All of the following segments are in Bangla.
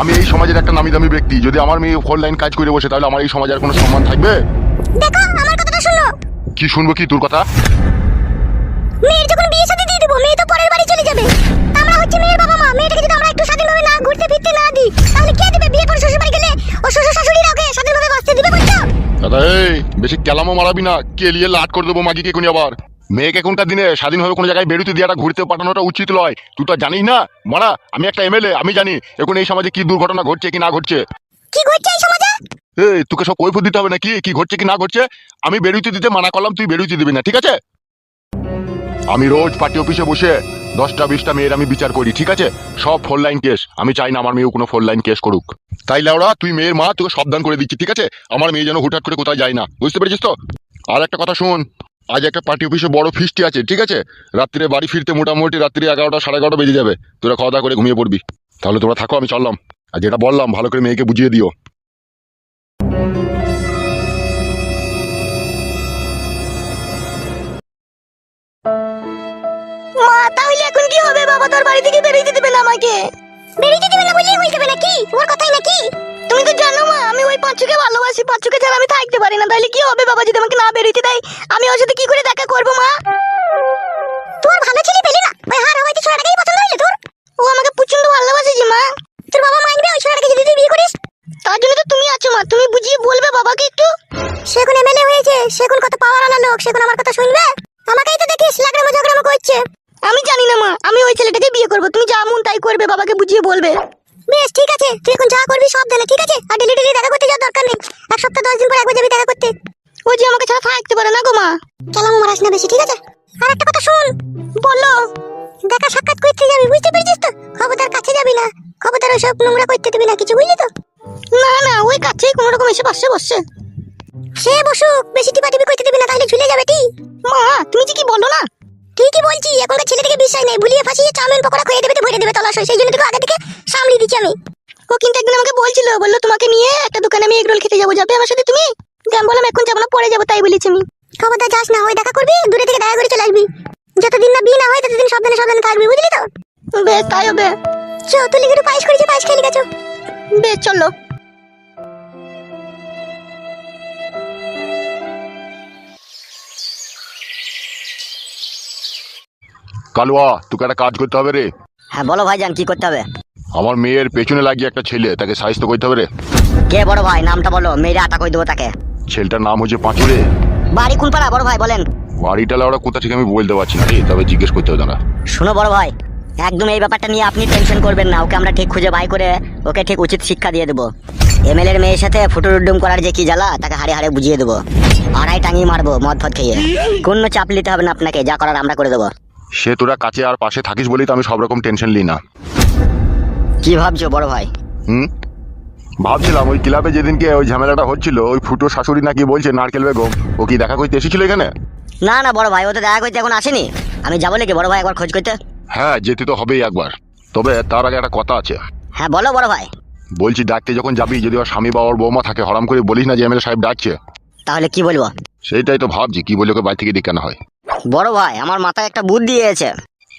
আমি এই সমাজের একটা নামি দামি ব্যক্তি। যদি আমার মেয়ে ফোর লাইন কাজ করে বসে তাহলে আমার এই সমাজের কোনো সম্মান থাকবে? দেখো আমার কথাটা শোনো। কি শুনব কি তোর কথা? মেয়ের যখন বিয়ে শাদী দিয়ে দেবো মেয়ে তো পরের বাড়ি চলে যাবে। আমরা হচ্ছে মেয়ের বাবা মা। মেয়েটাকে যদি আমরা একটু স্বাধীনভাবে না ঘুরতে ফিরতে না দিই তাহলে কে দেবে বিয়ে করে শ্বশুর বাড়ি গেলে? ও শ্বশুর শাশুড়িরা ওকে স্বাধীনভাবে বাঁচতে দিবে বলছো? দাদা এই বেশি কেলামও মারাবি না। কেলিয়ে লাট করে দেবো মাগিকে কোনি আবার। মেয়েকে এখনকার দিনে স্বাধীনভাবে কোনো জায়গায় বেরোতে দিয়াটা ঘুরতে পাঠানোটা উচিত নয় তুই তো জানিস না? মারা আমি একটা এমএলএ আমি জানি এখন এই সমাজে কি দুর্ঘটনা ঘটছে কি না ঘটছে। কি ঘটছে এই সমাজে? এই তোকে সব কৈফত দিতে হবে নাকি? কি কি ঘটছে কি না ঘটছে? আমি বেরোইতে দিতে মানা করলাম তুই বেরোইতে দিবি না ঠিক আছে? আমি রোজ পার্টি অফিসে বসে দশটা বিশটা মেয়ের আমি বিচার করি ঠিক আছে? সব ফোর লাইন কেস। আমি চাই না আমার মেয়েও কোনো ফোর লাইন কেস করুক। তাই লাউড়া তুই মেয়ের মা তোকে সাবধান করে দিচ্ছি ঠিক আছে? আমার মেয়ে যেন হুটহাট করে কোথায় যায় না বুঝতে পেরেছিস তো? আর একটা কথা শুন আজ একটা পার্টি অফিসে বড় ফিস্টি আছে, ঠিক আছে? রাত্রে বাড়ি ফিরতে মোটামুটি রাত্রি এগারোটা, সাড়ে এগারোটা বেজে যাবে। তোরা খাওয়া দাওয়া করে ঘুমিয়ে পড়বি। তাহলে তোরা থাকো, আমি চললাম। আর যেটা বললাম, ভালো করে মেয়েকে বুঝিয়ে দিও। তাহলে এখন কি হবে? বাবা বাড়ি থেকে বেরোতে দেবে না আমাকে। পাঁচুকে ভালোবাসি পাঁচুকে ছাড়া আমি থাকতে পারি না। তাহলে কি হবে বাবা যদি আমাকে না বেরোতে দেয়? আমি ওর সাথে কি করে দেখা করব মা? তোর ভালো ছেলে পেলি না? ওই হার হওয়াই ছোড়াটাকেই পছন্দ হইল তোর? ও আমাকে প্রচণ্ড ভালোবাসে জি মা। তোর বাবা মানবে ওই ছোড়াটাকে যদি তুই বিয়ে করিস? তার জন্য তো তুমি আছো মা। তুমি বুঝিয়ে বলবে বাবাকে একটু। সে কোন এমএলএ হয়েছে সে কোন কত পাওয়ার আনা লোক সে কোন আমার কথা শুনবে? আমাকেই তো দেখিস লাগড়ামো ঝগড়ামো করছে। আমি জানি না মা। আমি ওই ছেলেটাকে বিয়ে করব। তুমি যা মন তাই করবে বাবাকে বুঝিয়ে বলবে। বেশ ঠিক আছে। তুই এখন যা করবি সব দেলে ঠিক আছে? আর ডেলি ডেলি দেখা করতে যাওয়ার দরকার নেই। এক সপ্তাহ দশ দিন পর একবার যাবি দেখা করতে। ও যে আমাকে ছাড়া থাকতে পারে না গো মা। কেলামো মারাস না বেশি ঠিক আছে? আর একটা কথা শুন। বলল দেখা সাক্ষাৎ করতে যাবি বুঝতে পেরেছিস তো? খবরদার কাছে যাবি না। খবরদার ওইসব নোংরা করতে দিবি না কিছু বুঝলি তো? না না ওই কাছেই কোনো রকম এসে বসে বসছে। সে বসুক বেশি টিপাটিপি করতে দিবি না তাহলে ঝুলে যাবে টি। মা তুমি যে কি বলো না? ঠিকই বলছি এখনকার ছেলেদেরকে বিশ্বাস নেই। ভুলিয়ে ফাঁসিয়ে চাউমিন পকোড়া খেয়ে দেবে তো ভরে দেবে তলাশয় সেই জন্য তোকে আগে থেকে সামলি দিচ্ছি আমি। ও কিন্তু একদিন আমাকে বলছিল বলল তোমাকে নিয়ে একটা দোকানে আমি এগরোল খেতে যাব। যাবে আমার সাথে তুমি? আমি বললাম এখন যাব না পরে যাব তাই বলেছি আমি। খবরদার যাস না ওই দেখা করবি? দূরে থেকে দেখা করে চলে আসবি। যতদিন না বিয়ে না হয় ততদিন সাবধানে সাবধানে থাকবি বুঝলি তো? বেশ তাই হবে। চো তুই লিখে পায়েস করেছি পায়েস খেয়ে গেছো বেশ চলো। কালুয়া তোকে একটা কাজ করতে হবে রে। হ্যাঁ বলো ভাইজান কি করতে হবে? আমার মেয়ের পেছনে লাগিয়ে একটা ছেলে তাকে সাহিত্য করতে হবে রে। কে বড় ভাই? নামটা বলো মেয়েরা আটা করে দেবো তাকে? ছেলেটার নাম হচ্ছে পাঁচুরে বাড়ি কোন পাড়া? বড় ভাই বলেন। বাড়িটা ওরা কোথা থেকে আমি বলতে পারছি না রে তবে জিজ্ঞেস করতে হবে দাঁড়া শোনো বড় ভাই একদম এই ব্যাপারটা নিয়ে আপনি টেনশন করবেন না ওকে আমরা ঠিক খুঁজে বাই করে ওকে ঠিক উচিত শিক্ষা দিয়ে দেবো। এমএল এর মেয়ের সাথে ফুটুর উড্ডুম করার যে কি জ্বালা তাকে হাড়ে হাড়ে বুঝিয়ে দেবো। আড়াই টাঙিয়ে মারবো মদ ফদ খেয়ে। কোনো চাপ নিতে হবে না আপনাকে যা করার আমরা করে দেবো। সে তোরা কাছে আর পাশে থাকিস বলেই তো আমি সব রকম টেনশন নিই না। কি ভাবছ বড় ভাই? হুম? ভাবছিলাম ওই ক্লাবে যেদিনকে ওই ঝামেলাটা হচ্ছিল ওই ফুটো শাশুড়ি নাকি বলছে নারকেল বেগম ও কি দেখা করতে এসেছিল এখানে? না না বড় ভাই ও তো দেখা করতে এখন আসেনি। আমি যাব নাকি বড় ভাই একবার খোঁজ করতে? হ্যাঁ যেতে তো হবেই একবার। তবে তার আগে একটা কথা আছে। হ্যাঁ বলো বড় ভাই। বলছি ডাকতে যখন যাবি যদি ওর স্বামী বা ওর বৌমা থাকে হরাম করে বলিস না যে এমএলএ সাহেব ডাকছে। তাহলে কি বলব? সেইটাই তো ভাবছি কি বলে ওকে বাড়ি থেকে ডেকে আনা হয়। বড় ভাই আমার মাথায় একটা বুদ্ধি এসেছে।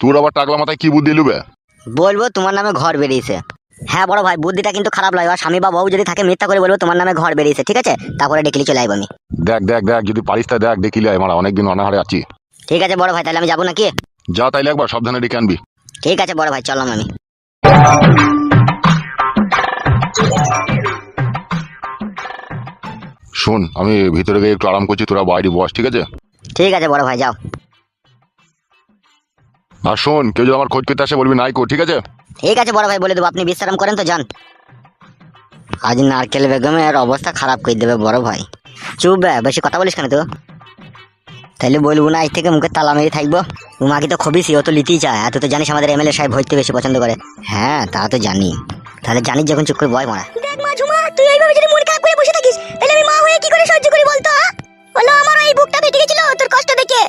তোর আবার টাকলা মাথায় কি বুদ্ধি লুবে? বলব তোমার নামে ঘর বেরিয়েছে। হ্যাঁ বড় ভাই বুদ্ধিটা কিন্তু খারাপ লাগে। আর স্বামী বা বউ যদি থাকে মিথ্যা করে বলব তোমার নামে ঘর বেরিয়েছে ঠিক আছে? তারপরে ডেকলি চলে আসব আমি। দেখ দেখ দেখ যদি পারিস তা দেখ দেখিলে আমরা অনেকদিন অনাহারে আছি। ঠিক আছে বড় ভাই তাহলে আমি যাব নাকি? যা তাইলে একবার সাবধানে ডেকে আনবি। ঠিক আছে বড় ভাই চললাম আমি। শোন আমি ভিতরে গিয়ে একটু আরাম করছি তোরা বাইরে বস ঠিক আছে? ঠিক আছে বড় ভাই যাও। আর শোন কেউ যদি আমার খোঁজ করতে আসে বলবি নাইকো ঠিক আছে? ঠিক আছে বড় ভাই বলে দেবো আপনি বিশ্রাম করেন তো যান। আজ নারকেল বেগমের অবস্থা খারাপ করে দেবে বড় ভাই? চুপ বে বেশি কথা বলিস কেন তো তাহলে বলব না আজ থেকে মুখে তালা মেরে থাকব। উমাকে তো খবিস ও তো লিতেই চায়। এত তো জানিস আমাদের এমএলএ সাহেব হইতে বেশি পছন্দ করে। হ্যাঁ তা তো জানি। তাহলে জানিস যখন চুপ করে বয় মারা। দেখ মা ঝুমা তুই এইভাবে যদি মন খারাপ করে বসে থাকিস তাহলে আমি মা হয়ে কি করে সহ্য করি বলতো বলো আমার এই বুকটা ফেটে গেছিল তোর কষ্ট দেখে।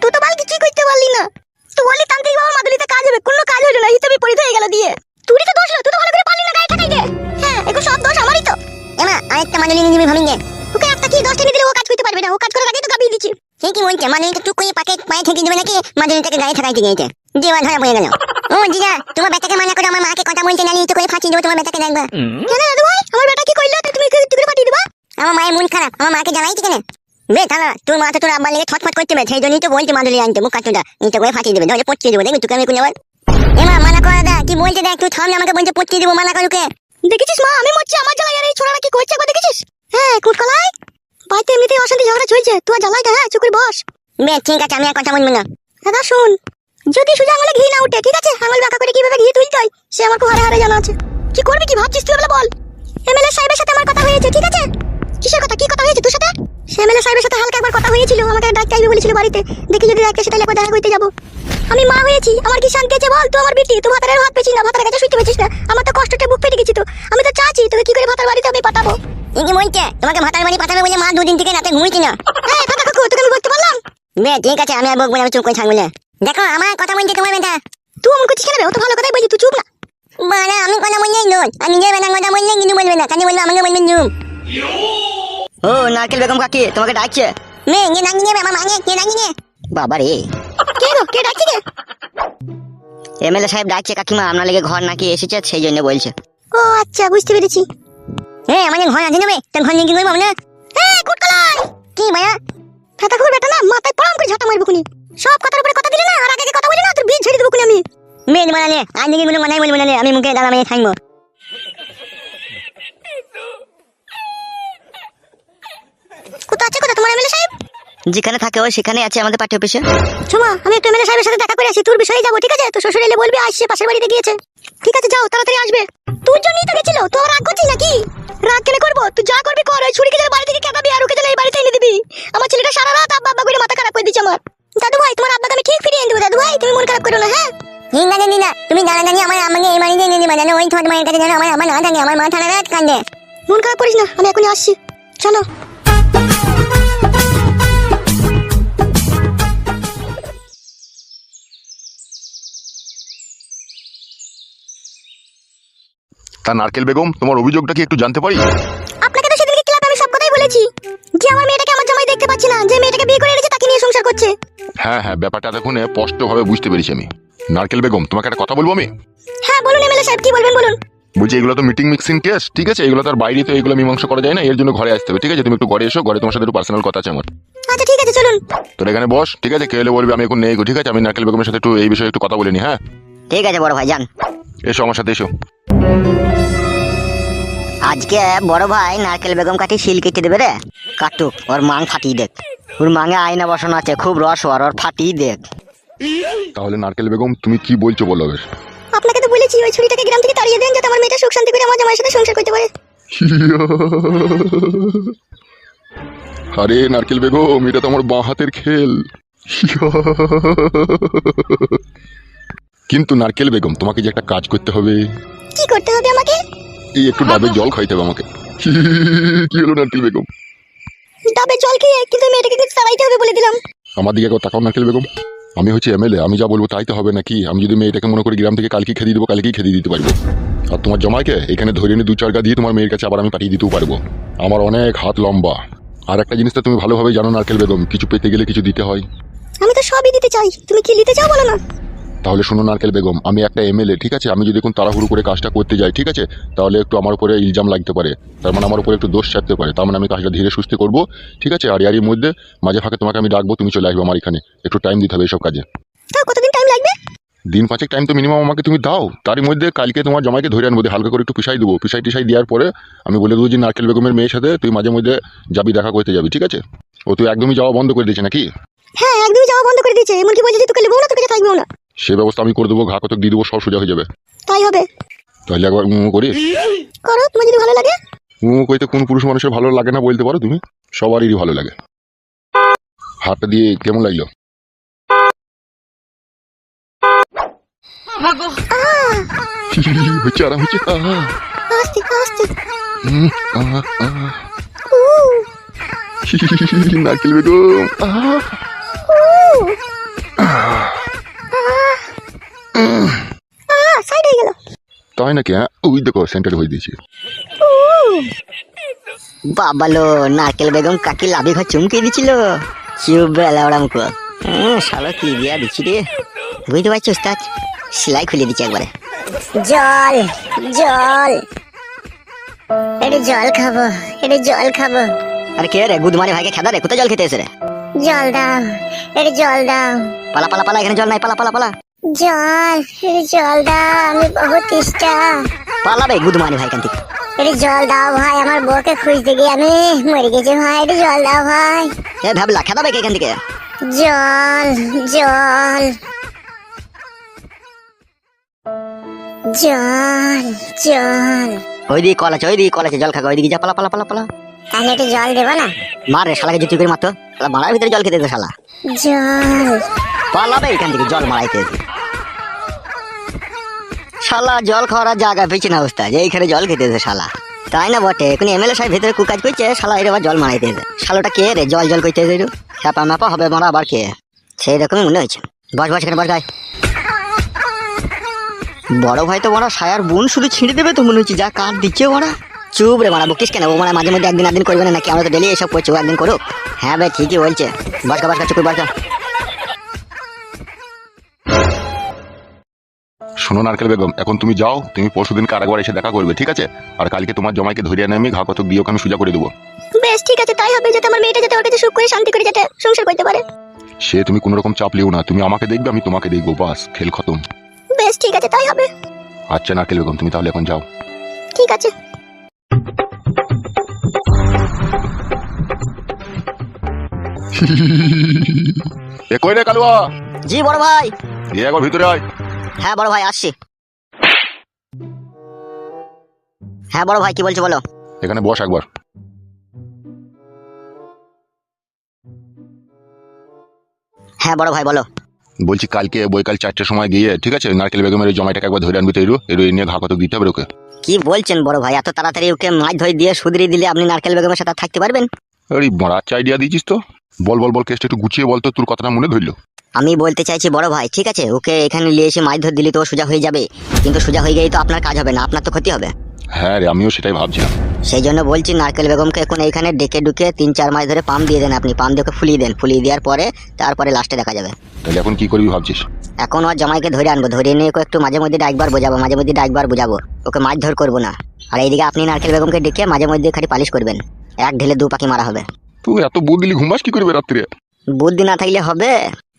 তুই তো বাল কিছুই করতে পারলি না। তুই বললি তান্ত্রিক বাবা মাদুলিতে কাজ হবে। কোনো কাজ হলো না হিসেবে পরিত হয়ে গেল দিয়ে। তুই তো দোষ তুই তো ভালো করে পারলি না গায়ে ঠাকাইতে। হ্যাঁ এগুলো সব দোষ আমারই তো। এমা আরেকটা মাদুলি নিয়ে দিবি ভামিঙ্গে ওকে একটা কি দশ টেনে দিলে ও কাজ করতে পারবে না? ও কাজ করার আগে তো গাবিয়ে দিচ্ছি। সে কি বলছে মাদুরিটা টুক করে পাকে পায়ে ঠেকে দেবে নাকি? মাদুরিটাকে গায়ে ঠেকাইতে গিয়েছে। দেওয়া ধরা পড়ে গেল। ও দিদা তোমার বেটাকে মানা করে আমার মাকে কথা বলতে না নিয়ে তো করে ফাঁসি দেবো তোমার বেটাকে দেখবা। কেন দাদু ভাই আমার বেটা কি কইলো তো তুমি একটু একটু করে পাঠিয়ে দিবা? আমার মায়ের মন খারাপ আমার মাকে জানাইছি কেন বে তাহলে তোর মা তো তোর আব্বার লেগে ছটফট করতে সেই জন্যই তো বলছি মাদুরি আনতে মুখ কাটুটা নিতে করে ফাটিয়ে দেবে ধরে পচিয়ে দেবো দেখবি তোকে আমি কোন এমা মানা করা দা কি বলতে দেখ তুই থামলে আমাকে বলছে পচিয়ে দেবো মানা করুকে দেখেছিস মা আমি মরছি আমার জ্বালায় আর এই ছোড়ারা কি করছে একবার দেখেছিস? হ্যাঁ কুটকলাই? বাড়িতে এমনিতেই অশান্তি ঝগড়া চলছে তুই জ্বালাই হ্যাঁ চুকুর বস। বে ঠিক আছে আমি আর কথা বলব না। দাদা শুন যদি সোজা আঙুলে ঘি না উঠে ঠিক আছে? আঙুল বাঁকা করে কীভাবে ঘি তুলতে হয় সে আমার খুব হারে হারে জানা আছে। কি করবি কি ভাবছিস তুই বলে। বল এমএলএ সাহেবের সাথে আমার কথা হয়েছে ঠিক আছে? কিসের কথা? কি কথা হয়েছে তোর সাথে? এমএলএ সাহেবের সাথে হালকা একবার কথা হয়েছিল আমাকে ডাক চাইবে বলেছিল বাড়িতে। দেখি যদি ডাকতে সেটা একবার দেখা করতে যাব। আমি মা হয়েছি আমার কি শান্তি আছে বল? তুই আমার বিটি তুই ভাতারের হাত পেছিস না ভাতার কাছে শুইতে পেছিস না। আমার তো কষ্টটা বুক ফেটে গেছি তো। আমি তো চাচ্ছি তোকে কি করে ভাতার বাড়িতে আমি পাঠাবো? কি বলছে তোমাকে ভাতার বাড়ি পাঠাবে বলে মা দুদিন থেকে রাতে ঘুমিয়েছি না এই ফাটা কাকু তোকে আমি বলতে পারলাম বে ঠিক আছে আমি আর বকবো না আমি চুপ করে থাকব না দেখো আমার কথা বলছে তোমার বেটা। তুই অমন করছিস কেন ও তো ভালো কথাই বলছি তুই চুপ না। বাড়া আমি কথা বললেই নয় আর নিজের বেটার কথা বললে কিন্তু বলবে না। কাজে বলবে আমাকে বলবেন জুম ও নারকেল বেগম কাকি তোমাকে ডাকছে। মে গিয়ে ডাকি নেবে আমার মাকে গিয়ে ডাকি নে বাবা রে। কে গো কে ডাকছি কে? এমএলএ সাহেব ডাকছে কাকিমা আপনার লেগে ঘর নাকি এসেছে সেই জন্য বলছে। ও আচ্ছা বুঝতে পেরেছি। হ্যাঁ আছে তোর কি না কুটকলাই ফাটা খুব বেটা না মাথায় পড়াম করে ঝাঁটা মারবো খুনি। সব কথার উপরে কথা দিলে না আর আগে আগে কথা বলি না তোর বিয়ে ছেড়ে দেবো আমি। মেয়ে আজ মানাই না আমি মুখে দাঁড়া মেয়ে থাকব কোথা আছে কোথা তোমার এমএলএ সাহেব যেখানে থাকে ও সেখানে আছে আমাদের পার্টি অফিসে। শোমা আমি একটু এমএলএ সাহেবের সাথে দেখা করে আসি। তোর বিষয়ে যাব ঠিক আছে? তো শ্বশুর এলে বলবি আসছে পাশের বাড়িতে গিয়েছে। ঠিক আছে যাও তাড়াতাড়ি আসবে। তোর জন্যই তো গেছিল তো রাগ করছিস নাকি? রাগ কেন করব? তুই যা করবি কর ওই ছুরিকে যাবে বাড়ি থেকে কেটাবি আর ওকে যাবে এই বাড়িতে এনে দিবি। আমার ছেলেটা সারা রাত আব্বা আব্বা করে মাথা খারাপ করে দিচ্ছে আমার। দাদু ভাই তোমার আব্বাকে আমি ঠিক ফিরিয়ে এনে দেবো দাদু ভাই তুমি মন খারাপ করো না হ্যাঁ? দিদা তুমি দাঁড়া দাঁড়িয়ে আমার আমাকে এই বাড়িতে এনে দিবা জানো ওই ছোট মায়ের কাছে জানো আমার আমার না থাকে আমার মা থানা রাত কান্দে মন খারাপ করিস না আমি এখনই আসছি। চলো। তা নারকেল বেগম তোমার অভিযোগটা কি একটু জানতে পারি? আপনাকে তো সেদিনকে ক্লাবে আমি সব কথাই বলেছি। যে আমার মেয়েটাকে আমার জামাই দেখতে পাচ্ছি না যে মেয়েটাকে বিয়ে করে এনেছে তাকে নিয়ে সংসার করছে। হ্যাঁ হ্যাঁ ব্যাপারটা দেখুন স্পষ্টভাবে বুঝতে পেরেছি আমি। নারকেল বেগম তোমাকে একটা কথা বলব আমি? হ্যাঁ বলুন এমএলএ সাহেব কি বলবেন বলুন? বলছি এগুলো তো মিটিং মিক্সিং কেস ঠিক আছে? এগুলো তার বাইরে তো এগুলো মীমাংসা করা যায় না এর জন্য ঘরে আসতে হবে ঠিক আছে? তুমি একটু ঘরে এসো ঘরে তোমার সাথে একটু পার্সোনাল কথা আছে আমার। আচ্ছা ঠিক আছে চলুন। তোর এখানে বস ঠিক আছে? কে এলে বলবি আমি এখন নেই গো, ঠিক আছে? আমি নারকেল বেগমের সাথে একটু এই বিষয়ে একটু কথা বলে নি হ্যাঁ? ঠিক আছে বড় ভাই যান। এসো আমার সাথে এসো। আজকে বড় ভাই নারকেল বেগম কাটি শিল কেটে দেবে রে। কাটুক ওর মাং ফাটিয়ে দেখ। ওর মাঙে আয়না বসানো আছে খুব রস ওর ওর ফাটিয়ে দেখ। তাহলে নারকেল বেগম তুমি কি বলছো বলো বেশ। আপনাকে তো বলেছি ওই ছুরিটাকে গ্রাম থেকে তাড়িয়ে দেন যাতে আমার মেয়েটা সুখ শান্তি করে আমার জামাইয়ের সাথে সংসার করতে পারে। আরে নারকেল বেগম এটা তো আমার বাঁ হাতের খেল। কিন্তু নারকেল বেগম তোমাকে যে একটা কাজ করতে হবে। কি করতে হবে আমাকে? এই একটু ডাবের জল খাইতে হবে আমাকে। কি হলো নারকেল বেগম? ডাবের জল খেয়ে কিন্তু মেয়েটাকে কিন্তু তাড়াইতে হবে বলে দিলাম। আমার দিকে একবার তাকাও নারকেল বেগম। আমি হচ্ছে এমএলএ আমি যা বলব তাই তো হবে নাকি? আমি যদি মেয়েটাকে মনে করি গ্রাম থেকে কালকে খেতে দেবো কালকেই খেতে দিতে পারব। আর তোমার জামাইকে এখানে ধরে নিয়ে দু চার গা দিয়ে তোমার মেয়ের কাছে আবার আমি পাঠিয়ে দিতেও পারব। আমার অনেক হাত লম্বা। আর একটা জিনিসটা তুমি ভালোভাবে জানো নারকেল বেগম কিছু পেতে গেলে কিছু দিতে হয়। আমি তো সবই দিতে চাই। তুমি কি নিতে চাও বলো না? তাহলে শুনো নারকেল বেগম আমি একটা এমএলএ ঠিক আছে? আমি যদি এখন তাড়াহুড়ো করে কাজটা করতে যাই ঠিক আছে? তাহলে একটু আমার উপরে ইলজাম লাগতে পারে। তার মানে আমার উপরে একটু দোষ চাপতে পারে। তার মানে আমি কাজটা ধীরে সুস্থে করব ঠিক আছে? আর এরই মধ্যে মাঝে ফাঁকে তোমাকে আমি ডাকবো তুমি চলে আসবে আমার এখানে। একটু টাইম দিতে হবে এইসব কাজে। কতদিন টাইম লাগবে? দিন পাঁচেক টাইম তো মিনিমাম আমাকে তুমি দাও। তারই মধ্যে কালকে তোমার জামাইকে ধরে আনব হালকা করে একটু পিসাই দেবো। পিসাই টিসাই দেওয়ার পরে আমি বলে দেবো যে নারকেল বেগমের মেয়ের সাথে তুই মাঝে মধ্যে যাবি দেখা করতে যাবি ঠিক আছে? ও তুই একদমই যাওয়া বন্ধ করে দিয়েছে নাকি? হ্যাঁ একদমই যাওয়া বন্ধ করে দিয়েছে। এমনকি বলছে যে তোকে নেব না তোকে থাকবেও না। সে ব্যবস্থা আমি করে দেবো ঘা কতক দিয়ে দেবো সব সোজা হয়ে যাবে। তাই হবে? তাহলে একবার উঁ করি করো তোমার যদি ভালো লাগে। উঁ কইতে কোন পুরুষ মানুষের ভালো লাগে না বলতে পারো তুমি? সবারই ভালো লাগে। হাতটা দিয়ে কেমন লাগল? হচ্ছে আরাম হচ্ছে। উম। নারকেল বেগম আহ সাইড হয়ে গেল তাই নাকি হ্যাঁ? ওই দেখো সেন্টার হয়ে দিয়েছি। বাবালো নারকেল বেগম কাকি লাভি ঘর চুমকে দিছিল চুপ বেলা ওরা মুখো হ্যাঁ শালো কি দিয়া দিচ্ছি রে? বুঝতে পারছি ওস্তাদ? সেলাই খুলে দিচ্ছি একবারে। জল জল। এটা জল খাব এটা জল খাব। আরে কে রে গুদমানি ভাইকে খেদা রে? কোথায় জল খেতে এসে রে? জল দাও এটা জল দাও। পালা পালা পালা এখানে জল নাই পালা পালা পালা। জল এটা জল দাও আমি বহুত তেষ্টা। পালা বে গুদমানি ভাই কান থেকে জল দাও ভাই আমার বউকে খুঁজতে গিয়ে আমি মরে গেছি ভাই এটা জল দাও ভাই। এ ভাবলা খেদা বে কে এখান থেকে? জল জল। জল জল। ওই দিকে কল আছে ওই দিকে কল আছে জল খাগা ওই দিকে যা পালা পালা পালা পালা। তাহলে একটু জল দেবো না? মার রে শালাকে জুতি করে মারতো। মারার ভিতরে জল খেতে এসে শালা। জল। পালা বে এখান থেকে জল মারাইতে শালা, জল খাওয়ার জায়গা পেয়েছে না অবস্থা যে এইখানে জল খেতে এসে শালা। তাই না বটে? এখন এমএলএ সাহেব ভিতরে কুকাজ করছে, শালা এর আবার জল মারাইতে এসে শালোটা কে রে? জল জল করতে এসে একটু হ্যাপা ম্যাপা হবে, মারা আবার কে? সেই রকমই মনে হয়েছে বস বস এখানে, বস গাই বড় ভাই তো বড় সায়ার বোন শুধু ছিঁড়ে দেবে তো মনে হচ্ছে। যা কাঠ দিচ্ছে ওরা চুপ রে মারা, বকিস কেন? ও মানে মাঝে মধ্যে একদিন একদিন করবে না নাকি? আমরা তো ডেলি এসব করছি, ও একদিন করুক। হ্যাঁ ভাই, ঠিকই বলছে। বাসকা বাসকা চুকুর বাসকা শোনো নারকেল বেগম এখন তুমি যাও তুমি পরশুদিন কারাগার এসে দেখা করবে ঠিক আছে? আর কালকে তোমার জমাইকে ধরিয়ে এনে আমি ঘা কত দিয়ে আমি সুজা করে দেবো। বেশ ঠিক আছে তাই হবে যাতে আমার মেয়েটা যাতে ওর কাছে সুখ করে শান্তি করে যাতে সংসার করতে পারে। সে তুমি কোনো রকম চাপ লিও না তুমি আমাকে দেখবে আমি তোমাকে দেখব বাস খেল খতম। বেশ ঠিক আছে তাই হবে। আচ্ছা নারকেল বেগম তুমি তাহলে এখন যাও। ঠিক আছে। এ কই রে কালুয়া? জি বড় ভাই। এ একবার ভিতরে আয়। হ্যাঁ বড় ভাই আসছি। হ্যাঁ বড় ভাই কি বলছো বলো? এখানে বস একবার। হ্যাঁ বড় ভাই বলো। বলছি কালকে বৈকাল চারটের সময় গিয়ে ঠিক আছে? নারকেল বেগমের ওই জমাইটাকে একবার ধরে আনবি তো এরু এরু এ নিয়ে ঘা কত দিতে হবে ওকে? কি বলছেন বড় ভাই এত তাড়াতাড়ি ওকে মাছ ধরে দিয়ে সুদরি দিলে আপনি নারকেল বেগমের সাথে থাকতে পারবেন? আরে বড় আচ্ছা আইডিয়া দিয়েছিস তো? বল বল বল কেসটা একটু গুছিয়ে বল তো তোর কথাটা মনে ধরলো। আমি বলতে চাইছি বড় ভাই ঠিক আছে? ওকে এখানে নিয়ে এসে মাছ ধরে দিলে তো সোজা হয়ে যাবে। কিন্তু সোজা হয়ে গেলেই তো আপনার কাজ হবে না আপনার তো ক্ষতি হবে। হ্যাঁ রে আমিও সেটাই ভাবছিলাম। সেই জন্য বলছি নারকেল বেগমকে এখন এইখানে ডেকে ডুকে তিন চার মাস ধরে পাম্প দিয়ে দেন আপনি। পাম্প দিয়ে ওকে ফুলিয়ে দেন। ফুলিয়ে দেওয়ার পরে তারপরে লাস্টে দেখা যাবে। তাহলে এখন কি করবি ভাবছিস? এখন ওর জামাইকে ধরে আনব। ধরে নিয়ে ওকে একটু মাঝে মধ্যে ডাকবার বোঝাবো মাঝে মধ্যে ডাকবার বোঝাবো। ওকে মাছ ধর করব না। আর এইদিকে আপনি নারকেল বেগমকে ডেকে মাঝে মধ্যে খালি পালিশ করবেন। এক ঢেলে দু পাখি মারা হবে। তুই এত বুদ্ধি ঘুমাস কি করবে রাত্রে? বুদ্ধি না থাকলে হবে?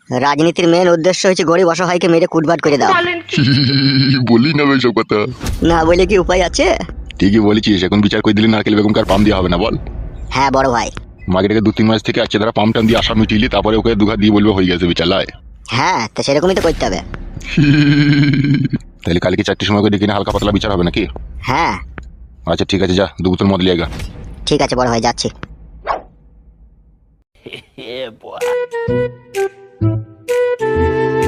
রাজনীতির মেন উদ্দেশ্য হচ্ছে গরিব অসহায়কে মেরে কুটবাট করে দাও বলি না ওইসব কথা। না বলে কি উপায় আছে? ঠিকই বলেছিস এখন বিচার করে দিলি নারকেল বেগমকে আর পাম দেওয়া হবে না বল। হ্যাঁ বড় ভাই। মাগেটাকে দু তিন মাস থেকে আছে তারা পাম্প টাম দিয়ে আশা মিটিলি তারপরে ওকে দুঘা দিয়ে বলবে হয়ে গেছে বিচার লাই। হ্যাঁ তো সেরকমই তো করতে হবে। তাহলে কালকে চারটির সময় করে ডেকে নিয়ে হালকা পাতলা বিচার হবে নাকি? হ্যাঁ। আচ্ছা ঠিক আছে যা দু বোতল মদ লিয়ে গা। ঠিক আছে বড় ভাই যাচ্ছি। Música